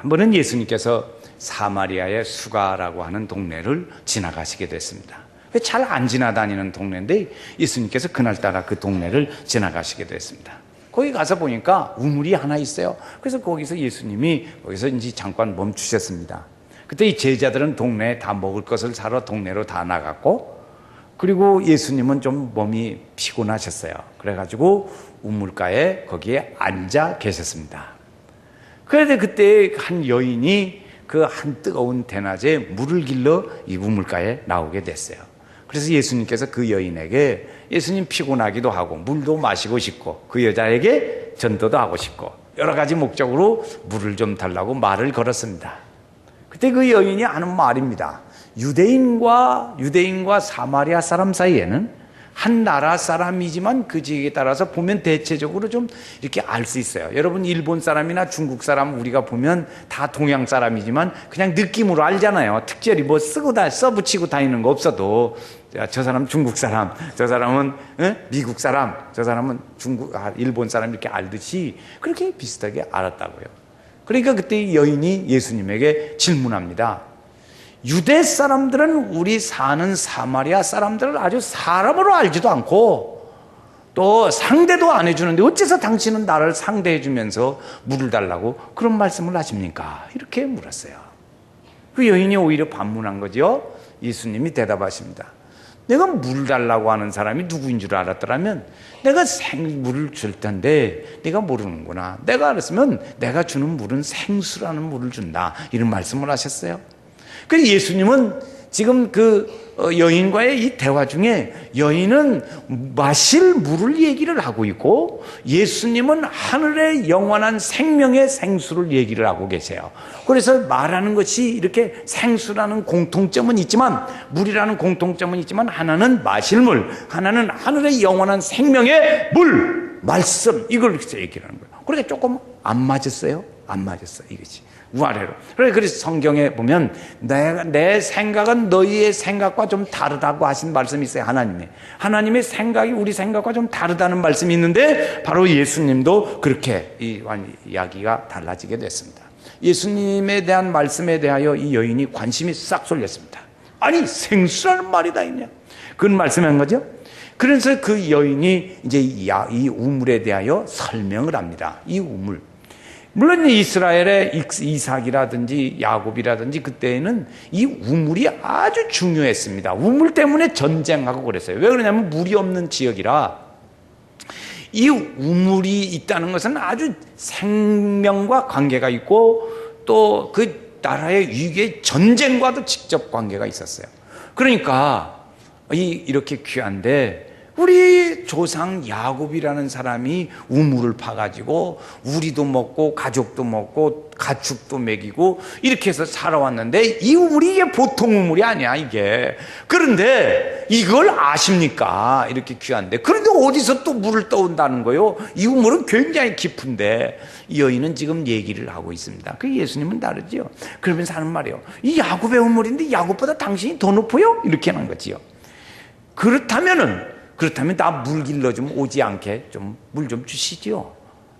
한 번은 예수님께서 사마리아의 수가라고 하는 동네를 지나가시게 됐습니다. 잘 안 지나다니는 동네인데 예수님께서 그날따라 그 동네를 지나가시게 됐습니다. 거기 가서 보니까 우물이 하나 있어요. 그래서 거기서 예수님이 거기서 이제 잠깐 멈추셨습니다. 그때 이 제자들은 동네에 다 먹을 것을 사러 동네로 다 나갔고 그리고 예수님은 좀 몸이 피곤하셨어요. 그래가지고 우물가에 거기에 앉아 계셨습니다. 그런데 그때 한 여인이 그 한 뜨거운 대낮에 물을 길러 이 우물가에 나오게 됐어요. 그래서 예수님께서 그 여인에게 예수님 피곤하기도 하고 물도 마시고 싶고 그 여자에게 전도도 하고 싶고 여러 가지 목적으로 물을 좀 달라고 말을 걸었습니다. 그때 그 여인이 하는 말입니다. 유대인과 유대인과 사마리아 사람 사이에는 한 나라 사람이지만 그 지역에 따라서 보면 대체적으로 좀 이렇게 알 수 있어요. 여러분 일본 사람이나 중국 사람 우리가 보면 다 동양 사람이지만 그냥 느낌으로 알잖아요. 특별히 뭐 쓰고 다 써붙이고 다니는 거 없어도 저 사람 중국 사람, 저 사람은 에? 미국 사람, 저 사람은 중국 아, 일본 사람 이렇게 알듯이 그렇게 비슷하게 알았다고요. 그러니까 그때 여인이 예수님에게 질문합니다. 유대 사람들은 우리 사는 사마리아 사람들을 아주 사람으로 알지도 않고 또 상대도 안 해주는데 어째서 당신은 나를 상대해 주면서 물을 달라고 그런 말씀을 하십니까? 이렇게 물었어요. 그 여인이 오히려 반문한 거죠. 예수님이 대답하십니다. 내가 물 달라고 하는 사람이 누구인 줄 알았더라면 내가 생물을 줄 텐데 네가 모르는구나. 내가 알았으면 내가 주는 물은 생수라는 물을 준다. 이런 말씀을 하셨어요. 그 예수님은 지금 그 어, 여인과의 이 대화 중에 여인은 마실 물을 얘기를 하고 있고 예수님은 하늘의 영원한 생명의 생수를 얘기를 하고 계세요. 그래서 말하는 것이 이렇게 생수라는 공통점은 있지만 물이라는 공통점은 있지만 하나는 마실 물, 하나는 하늘의 영원한 생명의 물, 말씀 이걸 얘기를 하는 거예요. 그러니까 조금 안 맞았어요. 안 맞았어 이것이. 우아래로. 그래서 성경에 보면 내, 내 생각은 너희의 생각과 좀 다르다고 하신 말씀이 있어요. 하나님의. 하나님의 생각이 우리 생각과 좀 다르다는 말씀이 있는데 바로 예수님도 그렇게 이 이야기가 달라지게 됐습니다. 예수님에 대한 말씀에 대하여 이 여인이 관심이 싹 쏠렸습니다. 아니 생수라는 말이 다 있냐? 그런 말씀한 거죠. 그래서 그 여인이 이제 이 우물에 대하여 설명을 합니다. 이 우물. 물론 이스라엘의 이삭이라든지 야곱이라든지 그때에는 이 우물이 아주 중요했습니다. 우물 때문에 전쟁하고 그랬어요. 왜 그러냐면 물이 없는 지역이라 이 우물이 있다는 것은 아주 생명과 관계가 있고 또 그 나라의 위기의 전쟁과도 직접 관계가 있었어요. 그러니까 이 이렇게 귀한데 우리 조상 야곱이라는 사람이 우물을 파가지고 우리도 먹고 가족도 먹고 가축도 먹이고 이렇게 해서 살아왔는데 이 우물이 이게 보통 우물이 아니야 이게. 그런데 이걸 아십니까? 이렇게 귀한데. 그런데 어디서 또 물을 떠온다는 거요? 이 우물은 굉장히 깊은데 이 여인은 지금 얘기를 하고 있습니다. 그 예수님은 다르지요. 그러면서 하는 말이에요. 이 야곱의 우물인데 야곱보다 당신이 더 높아요 이렇게 하는 거지요. 그렇다면은 그렇다면 나 물 길러 좀 오지 않게 좀 물좀 좀 주시지요.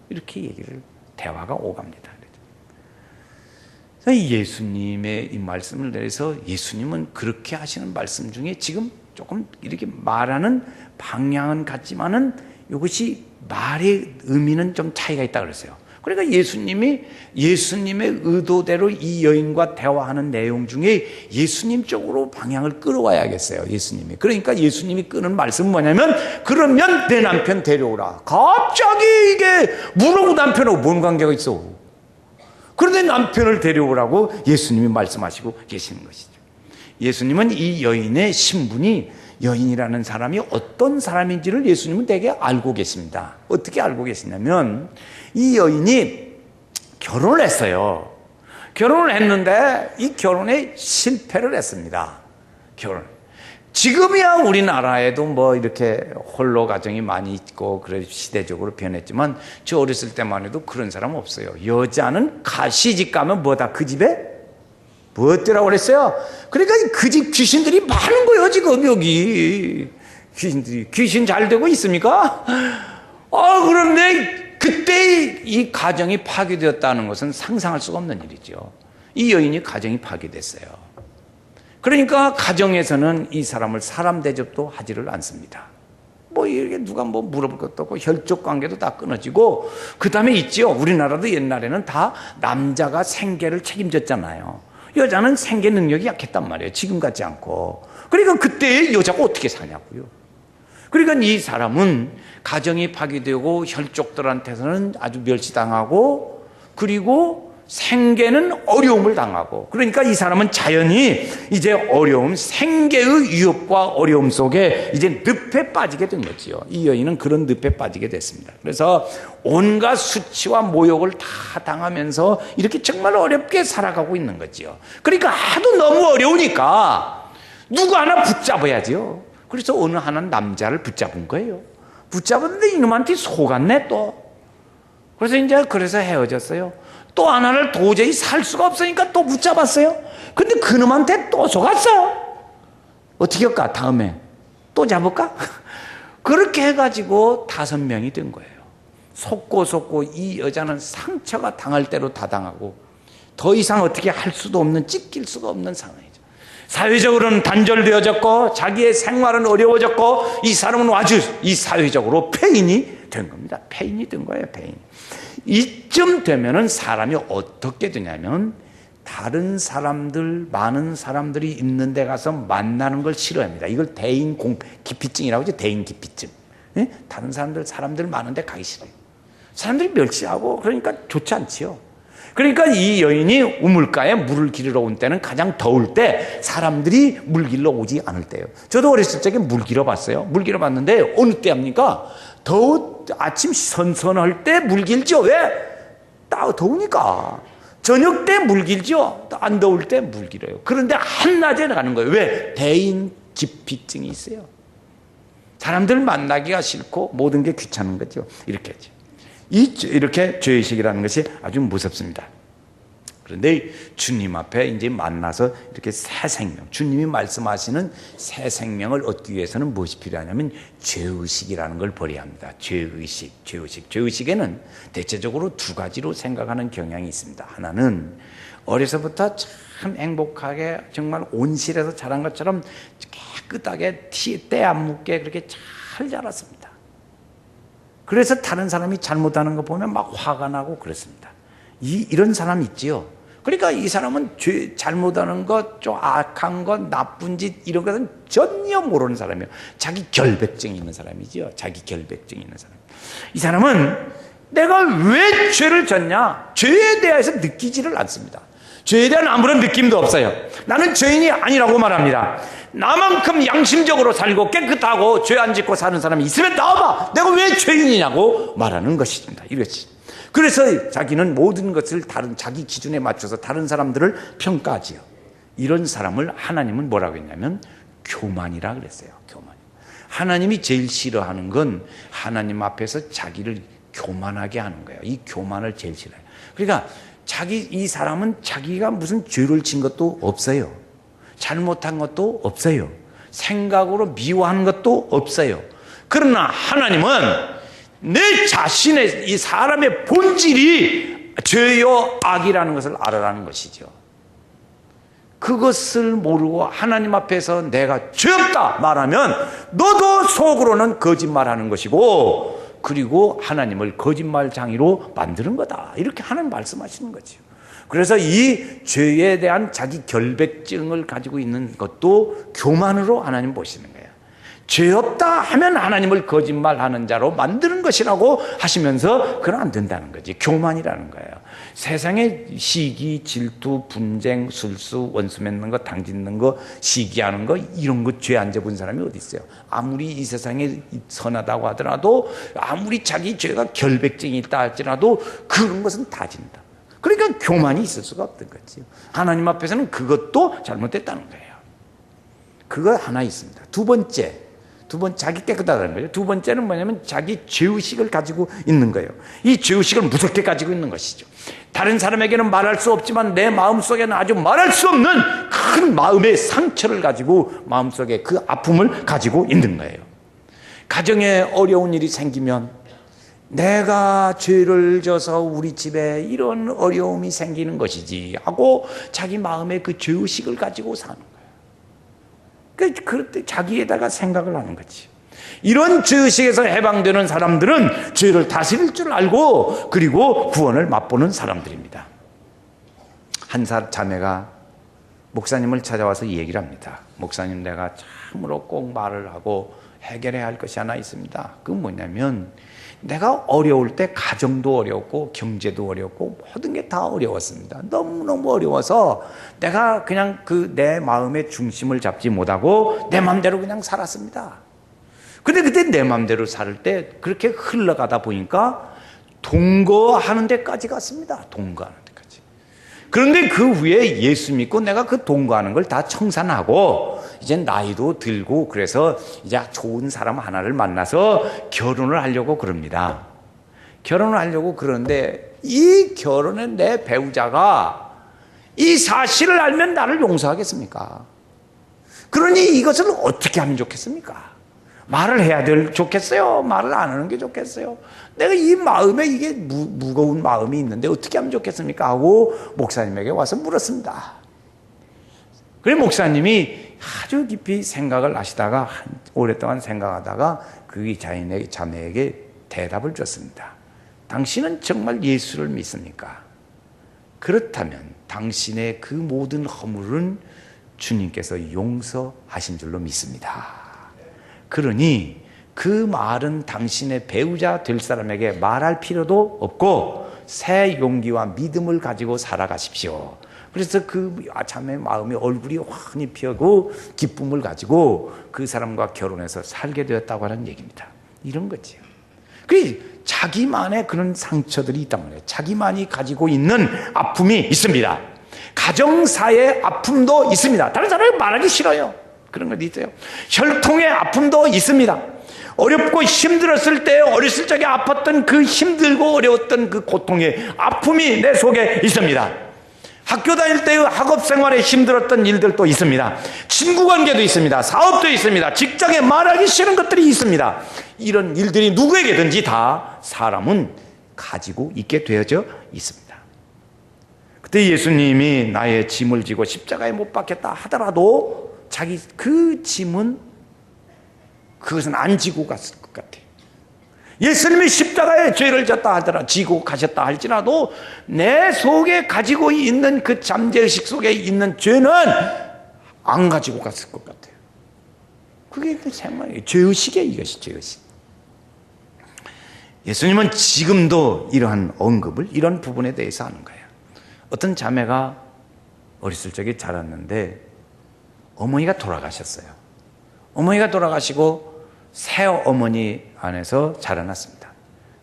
이렇게 얘기를 대화가 오갑니다. 예수님의 이 말씀을 내서 예수님은 그렇게 하시는 말씀 중에 지금 조금 이렇게 말하는 방향은 같지만은 이것이 말의 의미는 좀 차이가 있다 그랬어요. 그러니까 예수님이 예수님의 의도대로 이 여인과 대화하는 내용 중에 예수님 쪽으로 방향을 끌어와야겠어요. 예수님이. 그러니까 예수님이 끄는 말씀은 뭐냐면 그러면 내 남편 데려오라. 갑자기 이게 물하고 남편하고 뭔 관계가 있어? 그런데 남편을 데려오라고 예수님이 말씀하시고 계시는 것이죠. 예수님은 이 여인의 신분이 여인이라는 사람이 어떤 사람인지를 예수님은 되게 알고 계십니다. 어떻게 알고 계시냐면 이 여인이 결혼을 했어요. 결혼을 했는데 이 결혼에 실패를 했습니다. 결혼. 지금이야 우리나라에도 뭐 이렇게 홀로 가정이 많이 있고 그래 시대적으로 변했지만 저 어렸을 때만 해도 그런 사람 없어요. 여자는 가 시집 가면 뭐다 그 집에 뭐었더라고 그랬어요. 그러니까 그 집 귀신들이 많은 거예요 지금 여기 귀신들이 귀신 잘 되고 있습니까? 아 그런데 그 그때 이 가정이 파괴되었다는 것은 상상할 수가 없는 일이죠. 이 여인이 가정이 파괴됐어요. 그러니까 가정에서는 이 사람을 사람 대접도 하지를 않습니다. 뭐 이렇게 누가 뭐 물어볼 것도 없고 혈족 관계도 다 끊어지고 그 다음에 있지요. 우리나라도 옛날에는 다 남자가 생계를 책임졌잖아요. 여자는 생계 능력이 약했단 말이에요. 지금 같지 않고. 그러니까 그때 여자가 어떻게 사냐고요. 그러니까 이 사람은 가정이 파괴되고 혈족들한테서는 아주 멸시당하고 그리고 생계는 어려움을 당하고 그러니까 이 사람은 자연히 이제 어려움 생계의 위협과 어려움 속에 이제 늪에 빠지게 된 거지요. 이 여인은 그런 늪에 빠지게 됐습니다. 그래서 온갖 수치와 모욕을 다 당하면서 이렇게 정말 어렵게 살아가고 있는 거지요. 그러니까 하도 너무 어려우니까 누구 하나 붙잡아야지요. 그래서 어느 하나 남자를 붙잡은 거예요. 붙잡았는데 이놈한테 속았네 또. 그래서 이제 그래서 헤어졌어요. 또 하나를 도저히 살 수가 없으니까 또 붙잡았어요. 근데 그놈한테 또 속았어요. 어떻게 할까? 다음에 또 잡을까? 그렇게 해가지고 다섯 명이 된 거예요. 속고 속고 이 여자는 상처가 당할 대로 다 당하고 더 이상 어떻게 할 수도 없는 찢길 수가 없는 상황이죠. 사회적으로는 단절되어졌고 자기의 생활은 어려워졌고 이 사람은 아주 이 사회적으로 폐인이 된 겁니다. 폐인이 된 거예요. 폐인. 이쯤 되면은 사람이 어떻게 되냐면 다른 사람들 많은 사람들이 있는 데 가서 만나는 걸 싫어합니다. 이걸 대인 공 기피증이라고 하죠. 대인 기피증. 예? 다른 사람들 사람들 많은 데 가기 싫어요. 사람들이 멸시하고 그러니까 좋지 않지요. 그러니까 이 여인이 우물가에 물을 기르러 온 때는 가장 더울 때 사람들이 물 길러 오지 않을 때예요. 저도 어렸을 적에 물 길어 봤어요. 물 길어 봤는데 어느 때 합니까? 더우 아침 선선할 때 물 길죠. 왜? 따 더우니까. 저녁 때 물 길죠. 안 더울 때 물 길어요. 그런데 한낮에 가는 거예요. 왜? 대인 기피증이 있어요. 사람들 만나기가 싫고 모든 게 귀찮은 거죠. 이렇게. 이, 이렇게 죄의식이라는 것이 아주 무섭습니다. 그런데 주님 앞에 이제 만나서 이렇게 새 생명, 주님이 말씀하시는 새 생명을 얻기 위해서는 무엇이 필요하냐면 죄의식이라는 걸 버려야 합니다. 죄의식, 죄의식. 죄의식에는 대체적으로 두 가지로 생각하는 경향이 있습니다. 하나는 어려서부터 참 행복하게 정말 온실에서 자란 것처럼 깨끗하게 때 안 묻게 그렇게 잘 자랐습니다. 그래서 다른 사람이 잘못하는 거 보면 막 화가 나고 그렇습니다. 이, 이런 사람 있지요. 그러니까 이 사람은 죄, 잘못하는 것, 좀 악한 것, 나쁜 짓, 이런 것은 전혀 모르는 사람이에요. 자기 결백증이 있는 사람이죠. 자기 결백증이 있는 사람. 이 사람은 내가 왜 죄를 졌냐? 죄에 대해서 느끼지를 않습니다. 죄에 대한 아무런 느낌도 없어요. 나는 죄인이 아니라고 말합니다. 나만큼 양심적으로 살고 깨끗하고 죄 안 짓고 사는 사람이 있으면 나와봐. 내가 왜 죄인이냐고 말하는 것입니다. 이것이. 그래서 자기는 모든 것을 다른 자기 기준에 맞춰서 다른 사람들을 평가하지요. 이런 사람을 하나님은 뭐라고 했냐면 교만이라 그랬어요. 교만. 하나님이 제일 싫어하는 건 하나님 앞에서 자기를 교만하게 하는 거예요. 이 교만을 제일 싫어해요. 그러니까 자기 이 사람은 자기가 무슨 죄를 진 것도 없어요. 잘못한 것도 없어요. 생각으로 미워하는 것도 없어요. 그러나 하나님은 내 자신의 이 사람의 본질이 죄요 악이라는 것을 알아라는 것이죠. 그것을 모르고 하나님 앞에서 내가 죄 없다 말하면 너도 속으로는 거짓말하는 것이고 그리고 하나님을 거짓말장이로 만드는 거다. 이렇게 하나님 말씀하시는 거죠. 그래서 이 죄에 대한 자기 결백증을 가지고 있는 것도 교만으로 하나님 보시는 거예요. 죄 없다 하면 하나님을 거짓말하는 자로 만드는 것이라고 하시면서 그건 안 된다는 거지. 교만이라는 거예요. 세상에 시기, 질투, 분쟁, 술수, 원수 맺는 거, 당 짓는 거, 시기하는 거 이런 거 죄안 져본 사람이 어디 있어요? 아무리 이 세상에 선하다고 하더라도 아무리 자기 죄가 결백증이 있다 할지라도 그런 것은 다 진다. 그러니까 교만이 있을 수가 없던 거지. 하나님 앞에서는 그것도 잘못됐다는 거예요. 그거 하나 있습니다. 두 번째, 두 번 자기 깨끗하다는 거예요. 두 번째는 뭐냐면 자기 죄의식을 가지고 있는 거예요. 이 죄의식을 무섭게 가지고 있는 것이죠. 다른 사람에게는 말할 수 없지만 내 마음속에는 아주 말할 수 없는 큰 마음의 상처를 가지고 마음속에 그 아픔을 가지고 있는 거예요. 가정에 어려운 일이 생기면 내가 죄를 져서 우리 집에 이런 어려움이 생기는 것이지 하고 자기 마음에 그 죄의식을 가지고 사는 거예요. 그, 그럴 때 자기에다가 생각을 하는 거지. 이런 죄의식에서 해방되는 사람들은 죄를 다스릴 줄 알고 그리고 구원을 맛보는 사람들입니다. 한살 자매가 목사님을 찾아와서 얘기를 합니다. 목사님 내가 참으로 꼭 말을 하고 해결해야 할 것이 하나 있습니다. 그 뭐냐면 내가 어려울 때 가정도 어렵고 경제도 어렵고 모든 게 다 어려웠습니다. 너무너무 어려워서 내가 그냥 그 내 마음의 중심을 잡지 못하고 내 마음대로 그냥 살았습니다. 근데 그때 내 마음대로 살 때 그렇게 흘러가다 보니까 동거하는 데까지 갔습니다. 동거하는 데까지. 그런데 그 후에 예수 믿고 내가 그 동거하는 걸 다 청산하고 이제 나이도 들고 그래서 이제 좋은 사람 하나를 만나서 결혼을 하려고 그럽니다. 결혼을 하려고 그러는데 이 결혼에 내 배우자가 이 사실을 알면 나를 용서하겠습니까? 그러니 이것을 어떻게 하면 좋겠습니까? 말을 해야 될 좋겠어요? 말을 안 하는 게 좋겠어요? 내가 이 마음에 이게 무, 무거운 마음이 있는데 어떻게 하면 좋겠습니까? 하고 목사님에게 와서 물었습니다. 그래 목사님이 아주 깊이 생각을 하시다가 오랫동안 생각하다가 그 자인의 자매에게 대답을 줬습니다. 당신은 정말 예수를 믿습니까? 그렇다면 당신의 그 모든 허물은 주님께서 용서하신 줄로 믿습니다. 그러니 그 말은 당신의 배우자 될 사람에게 말할 필요도 없고 새 용기와 믿음을 가지고 살아가십시오. 그래서 그 자매의 마음이 얼굴이 환히 피어고 기쁨을 가지고 그 사람과 결혼해서 살게 되었다고 하는 얘기입니다. 이런 거지요. 그 자기만의 그런 상처들이 있단 말이에요. 자기만이 가지고 있는 아픔이 있습니다. 가정사의 아픔도 있습니다. 다른 사람이 말하기 싫어요. 그런 것 있어요. 혈통의 아픔도 있습니다. 어렵고 힘들었을 때 어렸을 적에 아팠던 그 힘들고 어려웠던 그 고통의 아픔이 내 속에 있습니다. 학교 다닐 때의 학업 생활에 힘들었던 일들도 있습니다. 친구 관계도 있습니다. 사업도 있습니다. 직장에 말하기 싫은 것들이 있습니다. 이런 일들이 누구에게든지 다 사람은 가지고 있게 되어져 있습니다. 그때 예수님이 나의 짐을 지고 십자가에 못 박혔다 하더라도 자기 그 짐은 그것은 안 지고 갔을 것 같아요. 예수님이 십자가에 죄를 졌다 하더라 지고 가셨다 할지라도 내 속에 가지고 있는 그 잠재의식 속에 있는 죄는 안 가지고 갔을 것 같아요. 그게 그 생각이에요. 죄의식이에요, 이것이 죄의식. 예수님은 지금도 이러한 언급을 이런 부분에 대해서 하는 거예요. 어떤 자매가 어렸을 적에 자랐는데 어머니가 돌아가셨어요. 어머니가 돌아가시고 새 어머니 안에서 자라났습니다.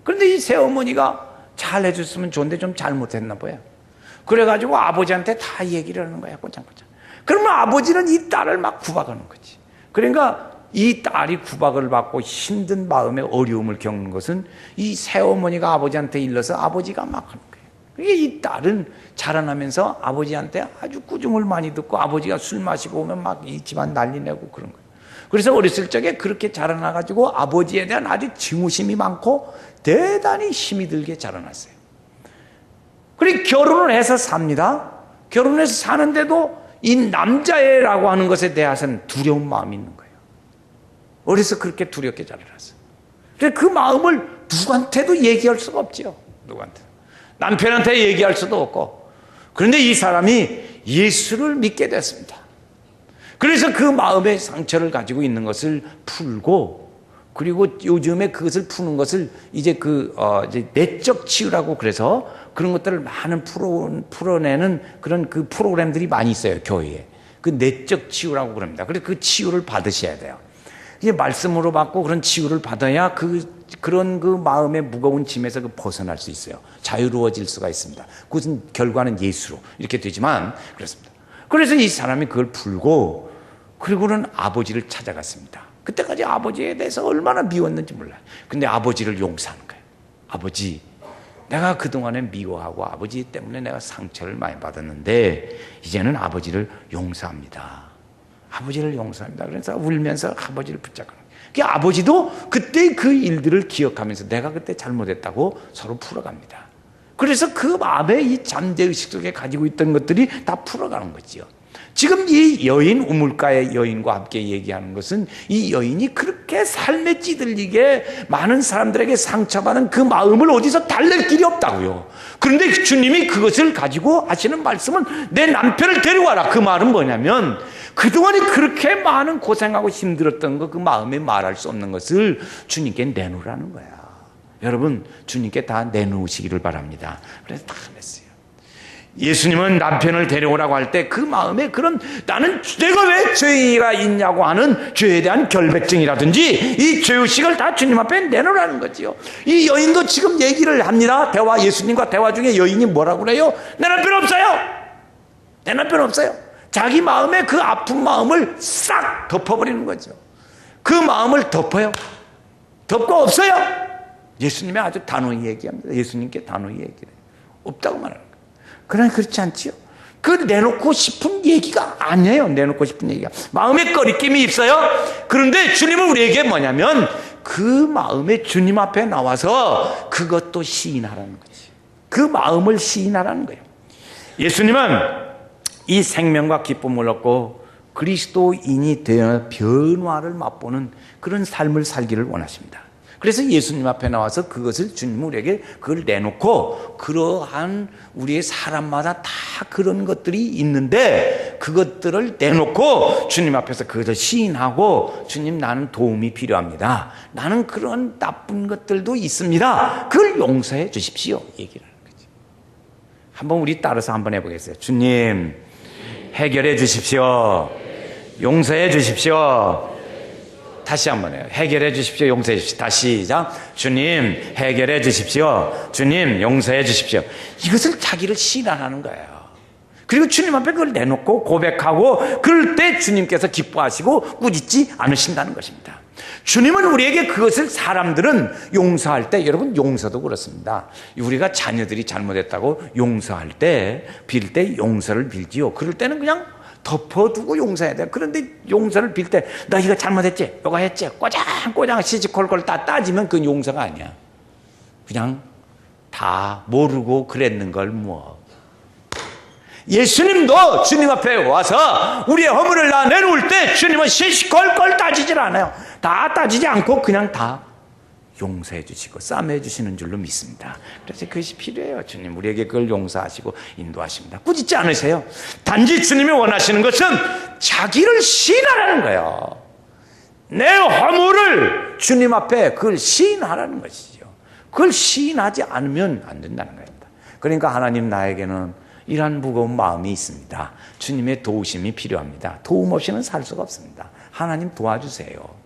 그런데 이 새 어머니가 잘 해줬으면 좋은데 좀 잘못했나 봐요. 그래가지고 아버지한테 다 얘기를 하는 거야, 꼬장꼬장. 그러면 아버지는 이 딸을 막 구박하는 거지. 그러니까 이 딸이 구박을 받고 힘든 마음에 어려움을 겪는 것은 이 새어머니가 아버지한테 일러서 아버지가 막 하는 거 예요. 이 딸은 자라나면서 아버지한테 아주 꾸중을 많이 듣고 아버지가 술 마시고 오면 막 이 집안 난리 내고 그런 거예요. 그래서 어렸을 적에 그렇게 자라나가지고 아버지에 대한 아주 증오심이 많고 대단히 힘이 들게 자라났어요. 그리고 결혼을 해서 삽니다. 결혼해서 사는데도 이 남자애라고 하는 것에 대해서는 두려운 마음이 있는 거예요. 어려서 그렇게 두렵게 자라났어요. 그래서 그 마음을 누구한테도 얘기할 수가 없지요. 누구한테. 남편한테 얘기할 수도 없고. 그런데 이 사람이 예수를 믿게 됐습니다. 그래서 그 마음의 상처를 가지고 있는 것을 풀고 그리고 요즘에 그것을 푸는 것을 이제 그, 어, 이제 내적 치유라고 그래서 그런 것들을 많은 풀어, 풀어내는 그런 그 프로그램들이 많이 있어요, 교회에. 그 내적 치유라고 그럽니다. 그래서 그 치유를 받으셔야 돼요. 이제 말씀으로 받고 그런 치유를 받아야 그, 그런 그 마음의 무거운 짐에서 그 벗어날 수 있어요. 자유로워질 수가 있습니다. 그것은 결과는 예수로 이렇게 되지만 그렇습니다. 그래서 이 사람이 그걸 풀고 그리고는 아버지를 찾아갔습니다. 그때까지 아버지에 대해서 얼마나 미웠는지 몰라요. 근데 아버지를 용서하는 거예요. 아버지, 내가 그동안에 미워하고 아버지 때문에 내가 상처를 많이 받았는데 이제는 아버지를 용서합니다. 아버지를 용서합니다. 그래서 울면서 아버지를 붙잡고 그 아버지도 그때 그 일들을 기억하면서 내가 그때 잘못했다고 서로 풀어갑니다. 그래서 그 마음의 이 잠재의식 속에 가지고 있던 것들이 다 풀어가는 거지요. 지금 이 여인 우물가의 여인과 함께 얘기하는 것은 이 여인이 그렇게 삶에 찌들리게 많은 사람들에게 상처받은 그 마음을 어디서 달랠 길이 없다고요. 그런데 주님이 그것을 가지고 하시는 말씀은 내 남편을 데려와라. 그 말은 뭐냐면 그동안에 그렇게 많은 고생하고 힘들었던 거그 마음에 말할 수 없는 것을 주님께 내놓으라는 거야. 여러분 주님께 다 내놓으시기를 바랍니다. 그래서 다 냈어요. 예수님은 남편을 데려오라고 할 때 그 마음에 그런 나는 내가 왜 죄가 있냐고 하는 죄에 대한 결백증이라든지 이 죄의식을 다 주님 앞에 내놓으라는 거지요. 이 여인도 지금 얘기를 합니다. 대화 예수님과 대화 중에 여인이 뭐라고 그래요? 내 남편 없어요. 내 남편 없어요. 자기 마음에 그 아픈 마음을 싹 덮어버리는 거죠. 그 마음을 덮어요. 덮고 없어요. 예수님이 아주 단호히 얘기합니다. 예수님께 단호히 얘기를 해요. 없다고 말하는 거예요. 그러나 그렇지 않지요. 그 내놓고 싶은 얘기가 아니에요. 내놓고 싶은 얘기가. 마음에 꺼리낌이 있어요. 그런데 주님은 우리에게 뭐냐면 그 마음에 주님 앞에 나와서 그것도 시인하라는 거지. 그 마음을 시인하라는 거예요. 예수님은 이 생명과 기쁨을 얻고 그리스도인이 되어 변화를 맛보는 그런 삶을 살기를 원하십니다. 그래서 예수님 앞에 나와서 그것을 주님 우리에게 그걸 내놓고 그러한 우리의 사람마다 다 그런 것들이 있는데 그것들을 내놓고 주님 앞에서 그것을 시인하고 주님 나는 도움이 필요합니다. 나는 그런 나쁜 것들도 있습니다. 그걸 용서해 주십시오. 얘기를 하는 거죠. 한번 우리 따라서 한번 해보겠어요. 주님 해결해 주십시오. 용서해 주십시오. 다시 한번 해요. 해결해 주십시오. 용서해 주십시오. 다시 시작. 주님, 해결해 주십시오. 주님, 용서해 주십시오. 이것을 자기를 신앙하는 거예요. 그리고 주님 앞에 그걸 내놓고 고백하고 그럴 때 주님께서 기뻐하시고 꾸짖지 않으신다는 것입니다. 주님은 우리에게 그것을 사람들은 용서할 때 여러분 용서도 그렇습니다. 우리가 자녀들이 잘못했다고 용서할 때 빌 때 용서를 빌지요. 그럴 때는 그냥 덮어두고 용서해야 돼. 그런데 용서를 빌때 너희가 잘못했지, 너가 했지, 꼬장꼬장 시시콜콜 다 따지면 그건 용서가 아니야. 그냥 다 모르고 그랬는 걸 뭐. 예수님도 주님 앞에 와서 우리의 허물을 다 내놓을 때 주님은 시시콜콜 따지질 않아요. 다 따지지 않고 그냥 다 용서해 주시고 싸매해 주시는 줄로 믿습니다. 그래서 그것이 필요해요. 주님 우리에게 그걸 용서하시고 인도하십니다. 꾸짖지 않으세요. 단지 주님이 원하시는 것은 자기를 시인하라는 거예요. 내 허물을 주님 앞에 그걸 시인하라는 것이죠. 그걸 시인하지 않으면 안 된다는 겁니다. 그러니까 하나님 나에게는 이러한 무거운 마음이 있습니다. 주님의 도우심이 필요합니다. 도움 없이는 살 수가 없습니다. 하나님 도와주세요.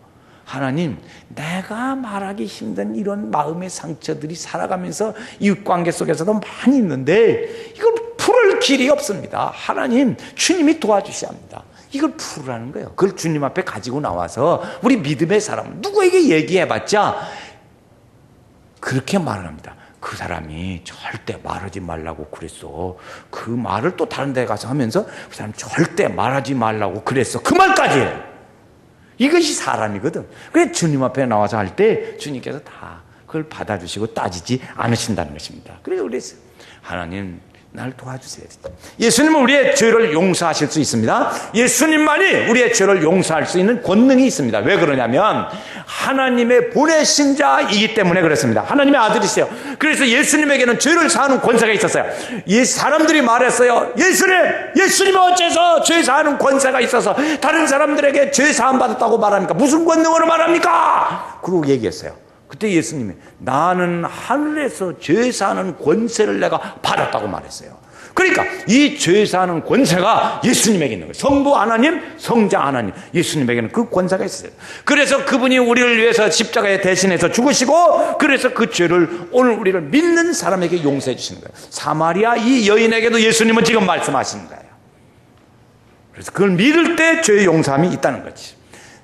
하나님, 내가 말하기 힘든 이런 마음의 상처들이 살아가면서 이웃 관계 속에서도 많이 있는데 이걸 풀을 길이 없습니다. 하나님, 주님이 도와주셔야 합니다. 이걸 풀으라는 거예요. 그걸 주님 앞에 가지고 나와서 우리 믿음의 사람, 누구에게 얘기해봤자 그렇게 말을 합니다. 그 사람이 절대 말하지 말라고 그랬어. 그 말을 또 다른 데 가서 하면서 그 사람 절대 말하지 말라고 그랬어. 그 말까지 해. 이것이 사람이거든. 그래 주님 앞에 나와서 할 때 주님께서 다 그걸 받아주시고 따지지 않으신다는 것입니다. 그래서 그랬어 하나님 날 도와주세요. 예수님은 우리의 죄를 용서하실 수 있습니다. 예수님만이 우리의 죄를 용서할 수 있는 권능이 있습니다. 왜 그러냐면 하나님의 보내신 자이기 때문에 그렇습니다. 하나님의 아들이세요. 그래서 예수님에게는 죄를 사하는 권세가 있었어요. 이 사람들이 말했어요. 예수님, 예수님 어째서 죄 사하는 권세가 있어서 다른 사람들에게 죄 사함 받았다고 말합니까? 무슨 권능으로 말합니까? 그러고 얘기했어요. 그때 예수님이 나는 하늘에서 죄 사는 권세를 내가 받았다고 말했어요. 그러니까 이 죄 사는 권세가 예수님에게 있는 거예요. 성부 하나님, 성자 하나님, 예수님에게는 그 권세가 있어요. 그래서 그분이 우리를 위해서 십자가에 대신해서 죽으시고 그래서 그 죄를 오늘 우리를 믿는 사람에게 용서해 주시는 거예요. 사마리아 이 여인에게도 예수님은 지금 말씀하시는 거예요. 그래서 그걸 믿을 때 죄의 용서함이 있다는 거지.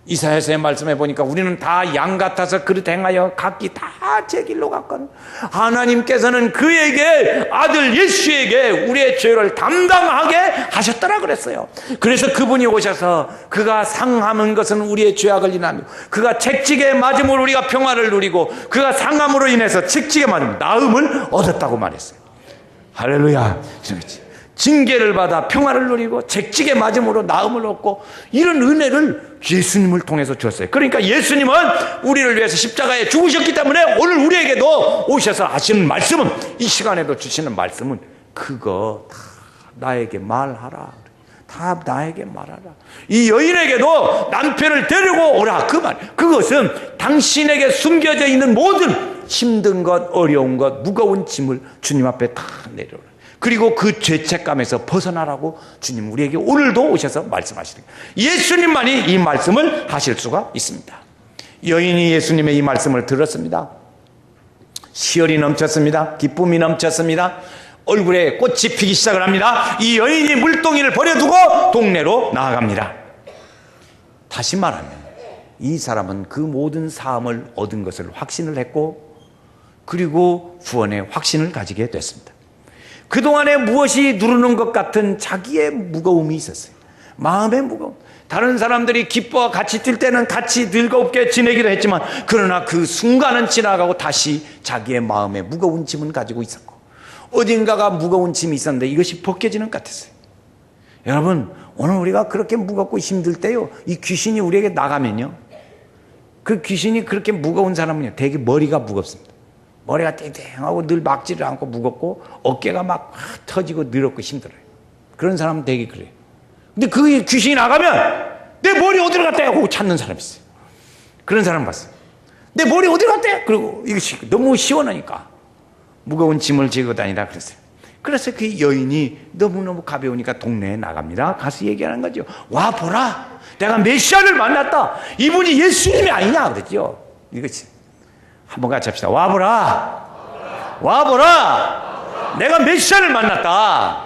이사야서의 말씀해 보니까 우리는 다 양 같아서 그릇 행하여 각기 다 제 길로 갔거든. 하나님께서는 그에게 아들 예수에게 우리의 죄를 담당하게 하셨더라 그랬어요. 그래서 그분이 오셔서 그가 상함은 것은 우리의 죄악을 인하며 그가 책직에 맞음으로 우리가 평화를 누리고 그가 상함으로 인해서 책직에 맞음 나음을 얻었다고 말했어요. 할렐루야. 그렇지. 징계를 받아 평화를 누리고 책직에 맞음으로 나음을 얻고 이런 은혜를 예수님을 통해서 주었어요. 그러니까 예수님은 우리를 위해서 십자가에 죽으셨기 때문에 오늘 우리에게도 오셔서 하시는 말씀은 이 시간에도 주시는 말씀은 그거 다 나에게 말하라. 다 나에게 말하라. 이 여인에게도 남편을 데리고 오라. 그 말. 그것은 당신에게 숨겨져 있는 모든 힘든 것, 어려운 것, 무거운 짐을 주님 앞에 다 내려오라. 그리고 그 죄책감에서 벗어나라고 주님 우리에게 오늘도 오셔서 말씀하시는 예수님만이 이 말씀을 하실 수가 있습니다. 여인이 예수님의 이 말씀을 들었습니다. 시열이 넘쳤습니다. 기쁨이 넘쳤습니다. 얼굴에 꽃이 피기 시작을 합니다. 이 여인이 물동이를 버려두고 동네로 나아갑니다. 다시 말하면 이 사람은 그 모든 사함을 얻은 것을 확신을 했고 그리고 구원의 확신을 가지게 됐습니다. 그동안에 무엇이 누르는 것 같은 자기의 무거움이 있었어요. 마음의 무거움. 다른 사람들이 기뻐 같이 뛸 때는 같이 즐겁게 지내기도 했지만 그러나 그 순간은 지나가고 다시 자기의 마음의 무거운 짐은 가지고 있었고 어딘가가 무거운 짐이 있었는데 이것이 벗겨지는 것 같았어요. 여러분 오늘 우리가 그렇게 무겁고 힘들 때요 이 귀신이 우리에게 나가면요 그 귀신이 그렇게 무거운 사람은요 되게 머리가 무겁습니다. 머리가 땡땡하고 늘 막지를 않고 무겁고 어깨가 막 터지고 늘었고 힘들어요. 그런 사람은 되게 그래요. 근데 그 귀신이 나가면 내 머리 어디로 갔다 하고 찾는 사람이 있어요. 그런 사람 봤어요. 내 머리 어디로 갔대? 그리고 이것이 너무 시원하니까 무거운 짐을 지고 다니다 그랬어요. 그래서 그 여인이 너무너무 가벼우니까 동네에 나갑니다. 가서 얘기하는 거죠. 와 보라. 내가 메시아를 만났다. 이분이 예수님이 아니냐 그랬죠. 이것이 한번 같이 합시다. 와 보라. 와 보라. 내가 메시아를 만났다.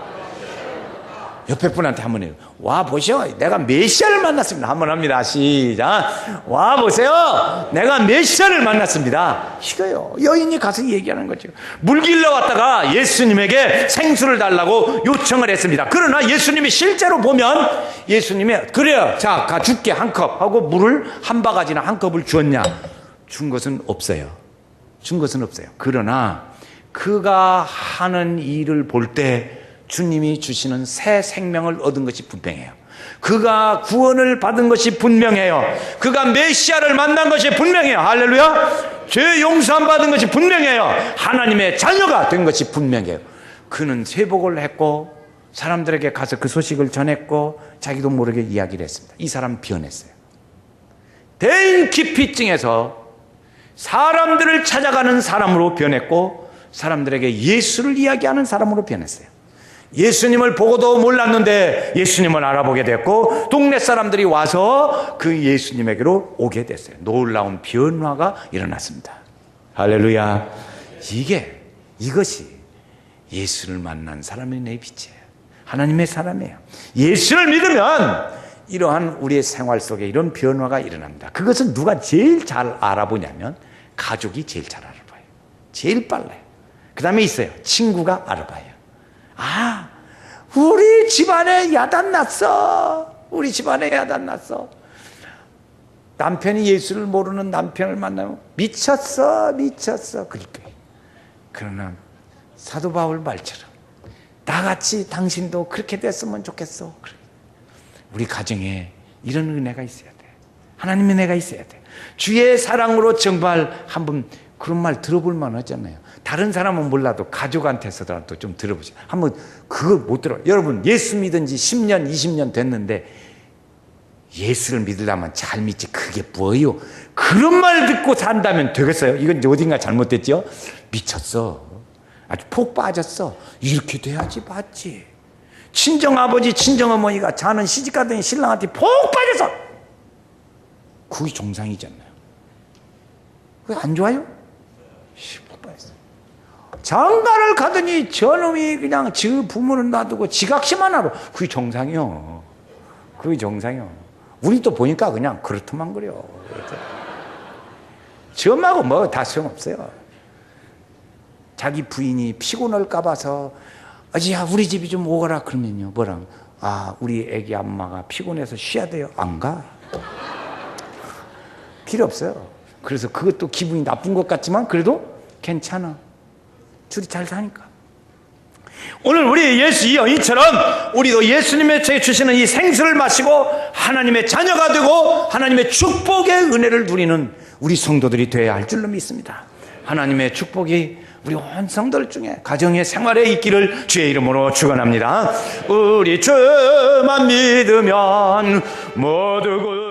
옆에 분한테 한 번 해요. 와 보셔. 내가 메시아를 만났습니다. 한 번 합니다. 시작. 와 보세요. 내가 메시아를 만났습니다. 이거요. 여인이 가서 얘기하는 거죠. 물 길러 왔다가 예수님에게 생수를 달라고 요청을 했습니다. 그러나 예수님이 실제로 보면 예수님이 그래요. 자, 가 줄게 한 컵 하고 물을 한 바가지나 한 컵을 주었냐? 준 것은 없어요. 준 것은 없어요. 그러나 그가 하는 일을 볼 때 주님이 주시는 새 생명을 얻은 것이 분명해요. 그가 구원을 받은 것이 분명해요. 그가 메시아를 만난 것이 분명해요. 할렐루야. 죄 용서함 받은 것이 분명해요. 하나님의 자녀가 된 것이 분명해요. 그는 회복을 했고 사람들에게 가서 그 소식을 전했고 자기도 모르게 이야기를 했습니다. 이 사람 변했어요. 대인 기피증에서 사람들을 찾아가는 사람으로 변했고 사람들에게 예수를 이야기하는 사람으로 변했어요. 예수님을 보고도 몰랐는데 예수님을 알아보게 됐고 동네 사람들이 와서 그 예수님에게로 오게 됐어요. 놀라운 변화가 일어났습니다. 할렐루야. 이게 이것이 예수를 만난 사람의 내 빛이에요. 하나님의 사람이에요. 예수를 믿으면 이러한 우리의 생활 속에 이런 변화가 일어납니다. 그것은 누가 제일 잘 알아보냐면 가족이 제일 잘 알아봐요. 제일 빨라요. 그 다음에 있어요. 친구가 알아봐요. 아, 우리 집안에 야단 났어. 우리 집안에 야단 났어. 남편이 예수를 모르는 남편을 만나면 미쳤어, 미쳤어. 그러니까. 그러나 사도 바울 말처럼 나같이 당신도 그렇게 됐으면 좋겠어. 우리 가정에 이런 은혜가 있어야 돼. 하나님의 은혜가 있어야 돼. 주의 사랑으로 정말 한번 그런 말 들어볼 만하잖아요. 다른 사람은 몰라도 가족한테서도 좀 들어보세요. 한번 그걸 못 들어. 여러분 예수 믿은 지 10년, 20년 됐는데 예수를 믿으려면 잘 믿지 그게 뭐예요? 그런 말 듣고 산다면 되겠어요? 이건 어딘가 잘못됐죠? 미쳤어. 아주 폭 빠졌어. 이렇게 돼야지 맞지. 친정 아버지, 친정 어머니가 자는 시집가더니 신랑한테 폭 빠져서 그게 정상이잖아요. 그게 안 좋아요? 장가를 가더니 저놈이 그냥 지 부모는 놔두고 지각시만 하러 그게 정상이요. 그게 정상이요. 우리 또 보니까 그냥 그렇더만 그래요. 지엄하고 뭐 다 소용없어요. 자기 부인이 피곤할까 봐서 아지야 우리 집이 좀 오거라 그러면요 뭐랑 아 우리 애기 엄마가 피곤해서 쉬어야 돼요 안 가. 필요 없어요. 그래서 그것도 기분이 나쁜 것 같지만 그래도 괜찮아. 둘이 잘 사니까. 오늘 우리 예수 이 여인처럼 우리도 예수님의 제 주시는 이 생수를 마시고 하나님의 자녀가 되고 하나님의 축복의 은혜를 누리는 우리 성도들이 되어야 할 줄로 믿습니다. 하나님의 축복이 우리 온 성도들 중에 가정의 생활에 있기를 주의 이름으로 축원합니다. 우리 주만 믿으면 모두 그